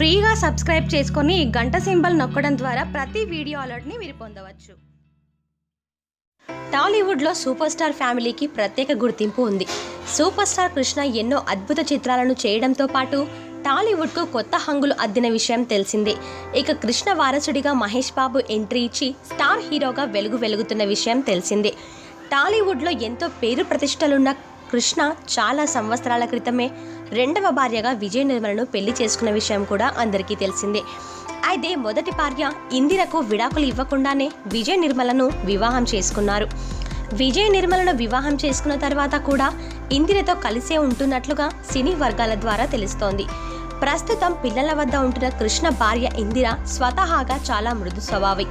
ఫ్రీగా సబ్స్క్రైబ్ చేసుకొని గంట సింబల్ నొక్కడం ద్వారా ప్రతి వీడియో అలర్ట్ని మీరు పొందవచ్చు. టాలీవుడ్లో సూపర్ స్టార్ ఫ్యామిలీకి ప్రత్యేక గుర్తింపు ఉంది. సూపర్ స్టార్ కృష్ణ ఎన్నో అద్భుత చిత్రాలను చేయడంతో పాటు టాలీవుడ్కు కొత్త హంగులు అద్దిన విషయం తెలిసిందే. ఇక కృష్ణ వారసుడిగా మహేష్ బాబు ఎంట్రీ ఇచ్చి స్టార్ హీరోగా వెలుగు వెలుగుతున్న విషయం తెలిసిందే. టాలీవుడ్లో ఎంతో పేరు ప్రతిష్టలున్న కృష్ణ చాలా సంవత్సరాల క్రితమే రెండవ భార్యగా విజయ్ నిర్మలను పెళ్ళి చేసుకున్న విషయం కూడా అందరికీ తెలిసిందే. అయితే మొదటి భార్య ఇందిరకు విడాకులు ఇవ్వకుండానే విజయ్ నిర్మలను వివాహం చేసుకున్నారు. విజయ్ నిర్మలను వివాహం చేసుకున్న తర్వాత కూడా ఇందిరతో కలిసే ఉంటున్నట్లుగా సినీ వర్గాల ద్వారా తెలుస్తోంది. ప్రస్తుతం పిల్లల వద్ద ఉంటున్న కృష్ణ భార్య ఇందిర స్వతహాగా చాలా మృదు స్వభావి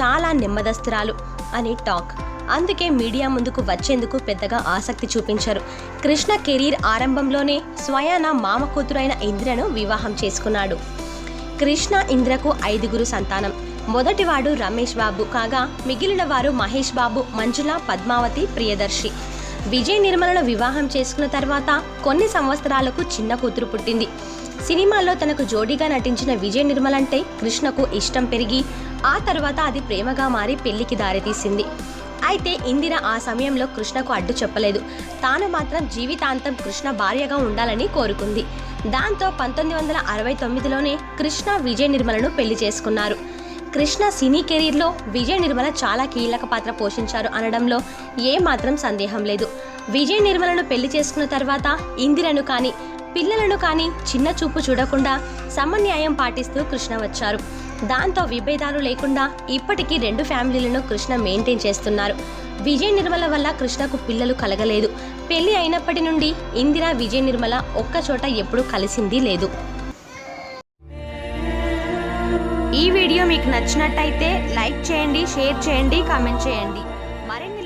చాలా నెమ్మదస్తురాలు అని టాక్. అందుకే మీడియా ముందుకు వచ్చేందుకు పెద్దగా ఆసక్తి చూపించారు. కృష్ణ కెరీర్ ఆరంభంలోనే స్వయాన మామ కూతురైన ఇంద్రను వివాహం చేసుకున్నాడు. కృష్ణ ఇంద్రకు ఐదుగురు సంతానం. మొదటివాడు రమేష్ బాబు. కాగా మిగిలిన వారు మహేష్ బాబు మంజుల పద్మావతి ప్రియదర్శి. విజయ్ నిర్మలను వివాహం చేసుకున్న తర్వాత కొన్ని సంవత్సరాలకు చిన్న కూతురు పుట్టింది. సినిమాల్లో తనకు జోడీగా నటించిన విజయ్ నిర్మల్ అంటే కృష్ణకు ఇష్టం పెరిగి ఆ తర్వాత అది ప్రేమగా మారి పెళ్ళికి దారితీసింది. అయితే ఇందిర ఆ సమయంలో కృష్ణకు అడ్డు చెప్పలేదు. తాను మాత్రం జీవితాంతం కృష్ణ భార్యగా ఉండాలని కోరుకుంది. దాంతో పంతొమ్మిది వందల అరవై తొమ్మిదిలోనే కృష్ణ విజయ్ నిర్మలను పెళ్ళి చేసుకున్నారు. కృష్ణ సినీ కెరీర్లో విజయ నిర్మల చాలా కీలక పాత్ర పోషించారు అనడంలో ఏమాత్రం సందేహం లేదు. విజయ్ నిర్మలను పెళ్ళి చేసుకున్న తర్వాత ఇందిరను కానీ పిల్లలను కానీ చిన్న చూపు చూడకుండా సమన్యాయం పాటిస్తూ కృష్ణ వచ్చారు. దాంతో విభేదాలు లేకుండా ఇప్పటికీ రెండు ఫ్యామిలీలను కృష్ణ మెయింటైన్ చేస్తున్నారు. విజయ్ నిర్మల వల్ల కృష్ణకు పిల్లలు కలగలేదు. పెళ్ళి అయినప్పటి నుండి ఇందిరా విజయ్ నిర్మల ఒక్క చోట ఎప్పుడూ కలిసింది లేదు. ఈ వీడియో మీకు నచ్చినట్టయితే లైక్ చేయండి షేర్ చేయండి కామెంట్ చేయండి. మరిన్ని